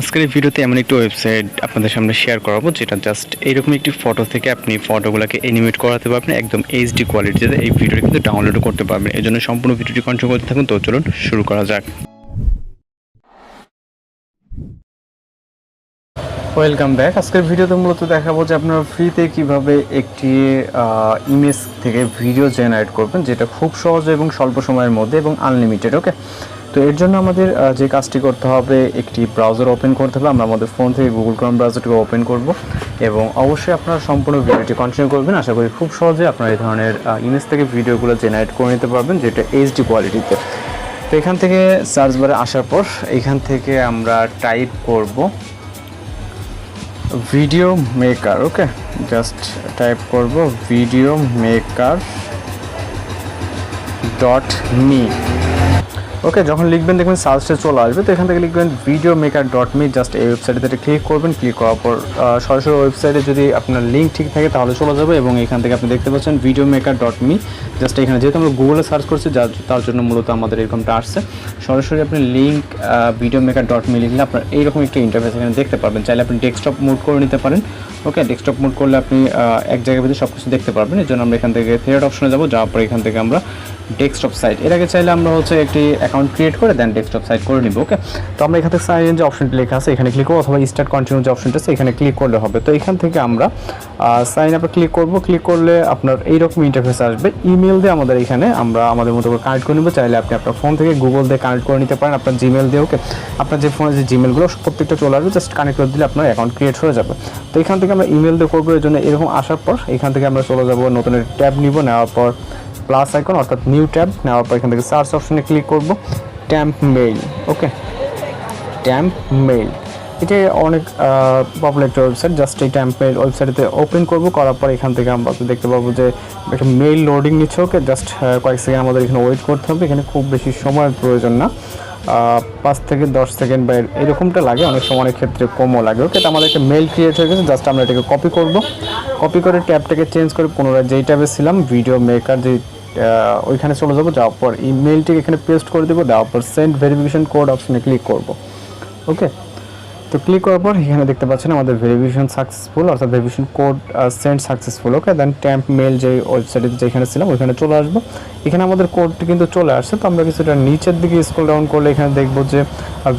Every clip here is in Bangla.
আজকের এই ভিডিওতে এমন একটি ওয়েবসাইট আপনাদের সামনে শেয়ার করাবো, যেটা জাস্ট এইরকম একটি ফটো থেকে আপনি ফটোগুলোকে এনিমেট করাতে পারবেন, একদম এইচডি কোয়ালিটিতে এই ভিডিওটি কিন্তু ডাউনলোডও করতে পারবেন। এই জন্য সম্পূর্ণ ভিডিওটি কন্ট্রোল করতে থাকুন। তো চলুন, শুরু করা যাক। ওয়েলকাম ব্যাক আজকের ভিডিওতে মূলত দেখাবো যে আপনারা ফ্রিতে কীভাবে একটি ইমেজ থেকে ভিডিও জেনারেট করবেন, যেটা খুব সহজ এবং স্বল্প সময়ের মধ্যে এবং আনলিমিটেড ওকে তো এর জন্য আমাদের যে কাজটি করতে হবে, একটি ব্রাউজার ওপেন করতে হবে। আমরা আমাদের ফোন থেকে গুগল ক্রোম ব্রাউজারটিকে ওপেন করব এবং অবশ্যই আপনারা সম্পূর্ণ ভিডিওটি কন্টিনিউ করবেন। আশা করি খুব সহজে আপনারা এই ধরনের ইমেজ থেকে ভিডিওগুলো জেনারেট করে নিতে পারবেন, যেটা এইচডি কোয়ালিটিতে তো এখান থেকে সার্চ বারে আসার পর, এখান থেকে আমরা টাইপ করব video maker okay just type করব video maker dot me okay যখন লিখবেন, দেখবেন সার্চে চলে আসবে। তো এখান থেকে লিখবেন video maker dot me just এই ওয়েবসাইটে ক্লিক করবেন ক্লিক করার পর সরাসরি ওয়েবসাইটে যদি আপনার লিঙ্ক ঠিক থাকে, তাহলে চলে যাবে এবং এখান থেকে আপনি দেখতে পাচ্ছেন video maker dot me just এখানে যেহেতু আমরা গুগলে সার্চ করছি, যার, তার জন্য মূলত আমাদের এরকমটা আসছে। সরাসরি আপনি link video maker dot me লিখলে আপনার এইরকম একটা ইন্টারফেস এখানে দেখতে পারবেন। চাইলে আপনি ডেস্কটপ মোড করে নিতে পারেন। ওকে ডেস্কটপ মোড করলে আপনি এক জায়গায় ভিতরে সব কিছু দেখতে পারবেন। এর জন্য আমরা এখান থেকে থিয়েট অপশনে যাব। যাওয়ার পর এখান থেকে আমরা ডেস্কটপ সাইট এর আগে চাইলে আমরা হচ্ছে একটি অ্যাকাউন্ট ক্রিয়েট করে দেন ডেস্কটপ সাইট করে নিব ওকে তো আমরা এখান সাইন যে অপশনটি লেখা আছে, এখানে ক্লিক করব অথবা স্টার্ট কন্টিনিউ যে অপশনটা আছে, এখানে ক্লিক করলে হবে। তো এখান থেকে আমরা সাইন আপে ক্লিক করব ক্লিক করলে আপনার এইরকম ইন্টারফেস আসবে। ইমেল দিয়ে আমাদের এখানে আমরা আমাদের মতো করে কানেক্ট করে নিব, চাইলে আপনি আপনার ফোন থেকে গুগল দিয়ে কানেক্ট করে নিতে পারেন, আপনার জিমেল দিয়ে ওকে আপনার যে ফোনে যে জিমেলগুলো প্রত্যেকটা চলে আসবে জাস্ট কানেক্ট করে দিলে আপনার অ্যাকাউন্ট ক্রিয়েট হয়ে যাবে। তো এখান থেকে আমরা ইমেল দিয়ে করব এর জন্য এরকম আসার পর এখান থেকে আমরা চলে যাব, নতুন ট্যাব নিব, নেওয়ার পর প্লাস আইকন অর্থাৎ নিউ ট্যাব নেওয়ার পর এখান থেকে সার্চ অপশনে ক্লিক করব temp mail okay temp mail এটা অনেক পপুলার একটা ওয়েবসাইট জাস্ট এই ট্যাম্প মেইল ওয়েবসাইটে ওপেন করব, করার পর এখান থেকে আমরা দেখতে পাবো যে একটা মেইল লোডিং নিচ্ছে ওকে জাস্ট কয়েক সেকেন্ড আমাদের এখানে ওয়েট করতে হবে, এখানে খুব বেশি সময়ের প্রয়োজন না। পাঁচ থেকে দশ সেকেন্ড বা এর- এরকমটা লাগে, অনেক সময় অনেক ক্ষেত্রে কমও লাগে ওকে তো আমাদের একটা মেল ক্রিয়েট হয়ে গেছে জাস্ট আমরা এটাকে কপি করব। কপি করে ট্যাবটাকে চেঞ্জ করে পুনরায় যেই ট্যাবে ছিলাম ভিডিও মেকার যে ওইখানে চলে যাব, যাওয়ার পর ইমেলটিকে এখানে পেস্ট করে দেবো, দেওয়ার পর সেন্ড ভেরিফিকেশন কোড অপশনে ক্লিক করব। ওকে তো ক্লিক করার পর এখানে দেখতে পাচ্ছেন আমাদের ভেরিফিকেশন সাকসেসফুল অর্থাৎ verification code send successful okay then temp mail যে ওয়েবসাইটে যেখানে ছিলাম, ওইখানে চলে আসব। এখানে আমাদের কোডটি কিন্তু চলে আসছে, তো আমরা কিছুটা নিচের দিকে স্ক্রল ডাউন করলে এখানে দেখব যে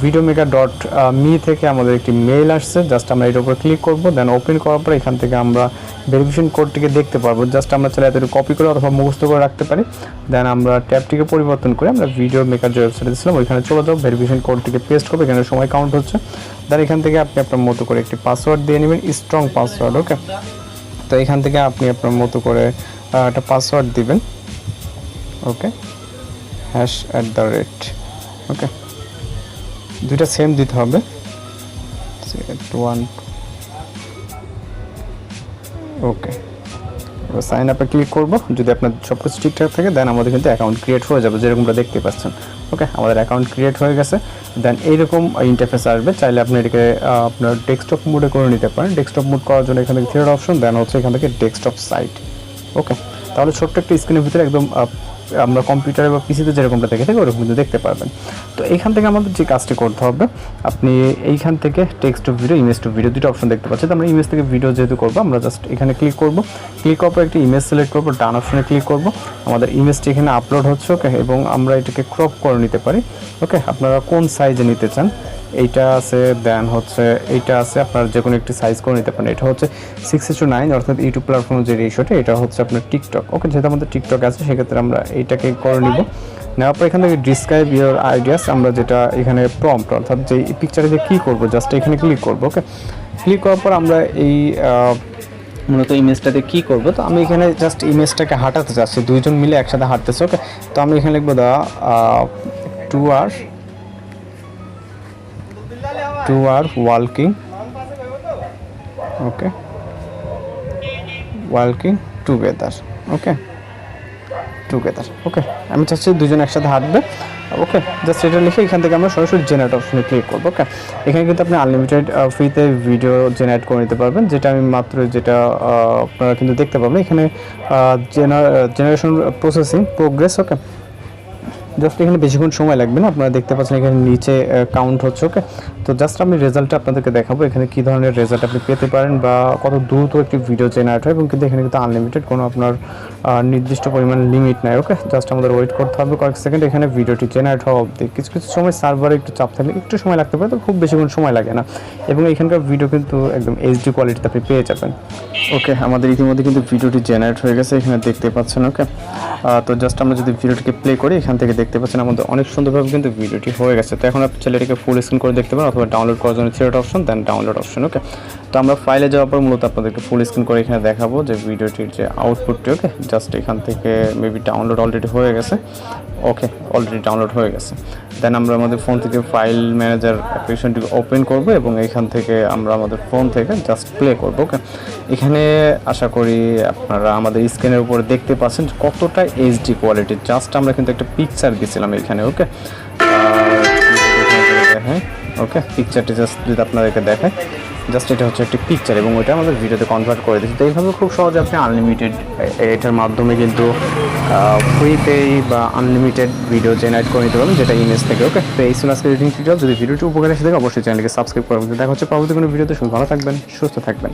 ভিডিও মেকার ডট মি থেকে আমাদের একটি মেল আসছে। জাস্ট আমরা এটার উপর ক্লিক করব দেন ওপেন করার পর এখান থেকে আমরা ভেরিফিকেশন কোডটিকে দেখতে পারব। জাস্ট আমরা চাইলে এত কপি করে অথবা মুখস্থ করে রাখতে পারি। দেন আমরা ট্যাবটিকে পরিবর্তন করে আমরা ভিডিও মেকার যে ওয়েবসাইটে ছিলাম, ওইখানে চলে যাব। ভেরিফিকেশন কোডটিকে পেস্ট করব, এখানে সময় কাউন্ট হচ্ছে। দেন এখান থেকে আপনি আপনার মতো করে একটি পাসওয়ার্ড দিয়ে নেবেন স্ট্রং পাসওয়ার্ড ওকে তো এখান থেকে আপনি আপনার মতো করে একটা পাসওয়ার্ড দিবেন okay hash at the rate okay দুইটা সেম দিতে হবে ওয়ান ওকে সাইন আপে ক্লিক করব, যদি আপনার সব কিছু ঠিকঠাক থাকে দেন আমাদের কিন্তু অ্যাকাউন্ট ক্রিয়েট হয়ে যাবে, যেরকমটা দেখতে পাচ্ছেন। ওকে আমাদের অ্যাকাউন্ট ক্রিয়েট হয়ে গেছে। দেন এইরকম ইন্টারফেস আসবে, চাইলে আপনি এটাকে আপনার ডেস্কটপ মোডে করে নিতে পারেন। ডেস্কটপ মোড করার জন্য এখান থেকে থিয়েটার অপশন দেন হচ্ছে এখান থেকে ডেস্কটপ সাইট ওকে তাহলে ছোট্ট একটা স্ক্রিনের ভিতরে একদম আমরা কম্পিউটারে বা পিসিতে যেরকমটা দেখে থাকি, ওরকম কিন্তু দেখতে পারবেন। তো এইখান থেকে আমাদের যে কাজটি করতে হবে, আপনি এইখান থেকে text to video image to video দুটো অপশন দেখতে পাচ্ছেন। তো আমরা ইমেজ থেকে ভিডিও যেহেতু করব, আমরা জাস্ট এখানে ক্লিক করব। ক্লিক করার পর একটি ইমেজ সিলেক্ট করব, ডান অপশনে ক্লিক করব। আমাদের ইমেজটি এখানে আপলোড হচ্ছে ওকে এবং আমরা এটাকে ক্রপ করে নিতে পারি ওকে আপনারা কোন সাইজে নিতে চান, এইটা আছে দেন হচ্ছে, এইটা আছে, আপনার যে কোনো একটি সাইজ করে নিতে পারেন। এটা হচ্ছে সিক্স টু নাইন অর্থাৎ ইউটিউব প্ল্যাটফর্ম যে রেশিওটা এটা হচ্ছে আপনার টিকটক ওকে যেহেতু আমাদের টিকটক আছে, সেক্ষেত্রে আমরা এইটাকে করে নিব। নেওয়ার পর এখান থেকে ডিসক্রাইব ইউর আইডিয়াস আমরা যেটা এখানে প্রম্পট অর্থাৎ যে পিকচারে যে কী করব জাস্ট এখানে ক্লিক করব ওকে ক্লিক করার পর আমরা এই মূলত ইমেজটাতে কী করব? তো আমি এখানে জাস্ট ইমেজটাকে হাঁটাতে চাচ্ছি, দুইজন মিলে একসাথে হাঁটতেছে ওকে তো আমি এখানে লিখব দা টু আর টু আর ওয়ালকিং ওকে ওয়ালকিং টুগেদার ওকে টুগেদার ওকে আমি চাচ্ছি দুজন একসাথে হাঁটবে ওকে জাস্ট এটা লিখে এখান থেকে আমরা সরাসরি জেনারেট অপশনে ক্লিক করব ওকে এখানে কিন্তু আপনি আনলিমিটেড ফ্রিতে ভিডিও জেনারেট করে নিতে পারবেন, যেটা আমি মাত্র যেটা আপনারা কিন্তু দেখতে পাবেন। এখানে generation processing progress okay just এখানে বেশিক্ষণ সময় লাগবে না। আপনারা দেখতে পাচ্ছেন এখানে নিচে কাউন্ট হচ্ছে ওকে তো জাস্ট আমি রেজাল্টটা আপনাদেরকে দেখাবো, এখানে কী ধরনের রেজাল্ট আপনি পেতে পারেন বা কত দ্রুত একটি ভিডিও জেনারেট হয়, এবং কিন্তু এখানে কিন্তু আনলিমিটেড কোনো আপনার নির্দিষ্ট পরিমাণ লিমিট নাই ওকে জাস্ট আমাদের ওয়েট করতে হবে কয়েক সেকেন্ড এখানে ভিডিওটি জেনারেট হওয়া অবধি। কিছু কিছু সময় সার্ভারে একটু চাপ থাকলে একটু সময় লাগতে পারে, তো খুব বেশিক্ষণ সময় লাগে না। এবং এখানকার ভিডিও কিন্তু একদম এইচডি কোয়ালিটিতে আপনি পেয়ে যাবেন। ওকে আমাদের ইতিমধ্যে কিন্তু ভিডিওটি জেনারেট হয়ে গেছে, এখানে দেখতে পাচ্ছেন ওকে তো জাস্ট আমরা যদি ভিডিওটিকে প্লে করি, এখান থেকে দেখতে পাচ্ছেন আমাদের অনেক সুন্দরভাবে কিন্তু ভিডিওটি হয়ে গেছে। তো এখন আপনি ছেলেটিকে ফুল স্ক্রিন করে দেখতে পারেন অথবা ডাউনলোড করার জন্য থ্রিয়েট option then download option okay তো আমরা ফাইলে যাওয়ার পর মূলত আপনাদেরকে ফুল স্ক্রিন করে এখানে দেখাবো যে ভিডিওটির যে আউটপুটটি ওকে জাস্ট এখান থেকে মেবি ডাউনলোড অলরেডি হয়ে গেছে। ওকে অলরেডি ডাউনলোড হয়ে গেছে। দেন আমরা আমাদের ফোন থেকে ফাইল ম্যানেজার অ্যাপ্লিকেশনটি ওপেন করব এবং এখান থেকে আমরা আমাদের ফোন থেকে জাস্ট প্লে করব ওকে এখানে আশা করি আপনারা আমাদের স্ক্রিনের উপরে দেখতে পাচ্ছেন কতটা এইচডি কোয়ালিটি জাস্ট আমরা কিন্তু একটা পিকচার দিয়েছিলাম এখানে ওকে হ্যাঁ ওকে পিকচারটি জাস্ট যদি আপনাদেরকে দেখায়। জাস্ট এটা হচ্ছে একটি পিকচার এবং ওইটা আমাদের ভিডিওতে কনভার্ট করে দিচ্ছি তো এইভাবে খুব সহজে আপনি আনলিমিটেড এটার মাধ্যমে কিন্তু ফ্রিতে বা আনলিমিটেড ভিডিও জেনারেট করে নিতে পারবেন, যেটা ইমেজ থেকে। ওকে তো এই ছিল আজকে রিডিং টিউটোরিয়াল যদি ভিডিওটি উপকার এসে থাকে, অবশ্যই চ্যানেলকে সাবস্ক্রাইব করবেন দেখা হচ্ছে পরবর্তী কোনো ভিডিওতে শুধু ভালো থাকবেন, সুস্থ থাকবেন।